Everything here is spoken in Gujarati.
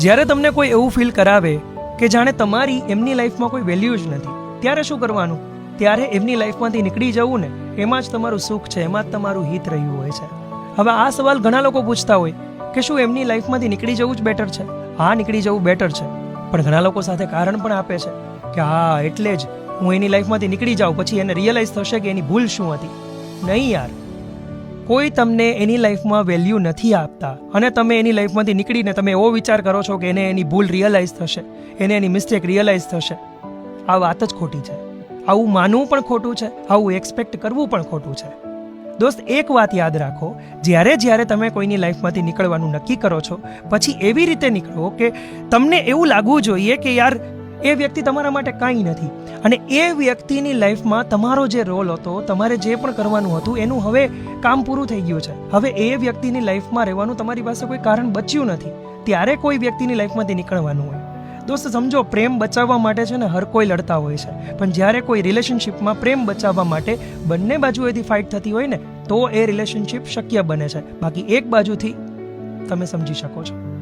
જ્યારે તમને કોઈ એવું ફીલ કરાવે કે જાણે તમારી એમની લાઈફમાં કોઈ વેલ્યુ જ નથી, ત્યારે શું કરવાનું? ત્યારે એમની લાઈફમાંથી નીકળી જવું ને, એમાં જ તમારું સુખ છે, એમાં જ તમારું હિત રહ્યું હોય છે. હવે આ સવાલ ઘણા લોકો પૂછતા હોય કે શું એમની લાઈફમાંથી નીકળી જવું જ બેટર છે? હા, નીકળી જવું બેટર છે. પણ ઘણા લોકો સાથે કારણ પણ આપે છે કે હા, એટલે જ હું એની લાઈફમાંથી નીકળી જાઉં, પછી એને રિયલાઇઝ થશે કે એની ભૂલ શું હતી. નહીં યાર. કોઈ તમને એની લાઈફમાં વેલ્યુ નથી આપતા અને તમે એની લાઈફમાંથી નીકળીને તમે એવો વિચાર કરો છો કે એને એની ભૂલ રિયલાઇઝ થશે, એને એની મિસ્ટેક રિયલાઇઝ થશે. આ વાત જ ખોટી છે. આવું માનવું પણ ખોટું છે, આવું એક્સપેક્ટ કરવું પણ ખોટું છે. દોસ્ત, એક વાત યાદ રાખો, જ્યારે જ્યારે તમે કોઈની લાઈફમાંથી નીકળવાનું નક્કી કરો છો, પછી એવી રીતે નીકળો કે તમને એવું લાગવું જોઈએ કે યાર એ વ્યક્તિ તમારા માટે કાંઈ નથી. અને એ વ્યક્તિની લાઈફમાં તમારો જે રોલ હતો, તમારે જે પણ કરવાનું હતું, એનું હવે કામ પૂરું થઈ ગયું છે. હવે એ વ્યક્તિની લાઈફમાં રહેવાનું તમારી પાસે કોઈ કારણ બચ્યું નથી. ત્યારે કોઈ વ્યક્તિની લાઈફમાંથી નીકળવાનું હોય. દોસ્ત, સમજો, પ્રેમ બચાવવા માટે છે ને હર કોઈ લડતા હોય છે. પણ જ્યારે કોઈ રિલેશનશિપમાં પ્રેમ બચાવવા માટે બંને બાજુએથી ફાઇટ થતી હોય ને, તો એ રિલેશનશિપ શક્ય બને છે. બાકી એક બાજુથી તમે સમજી શકો છો.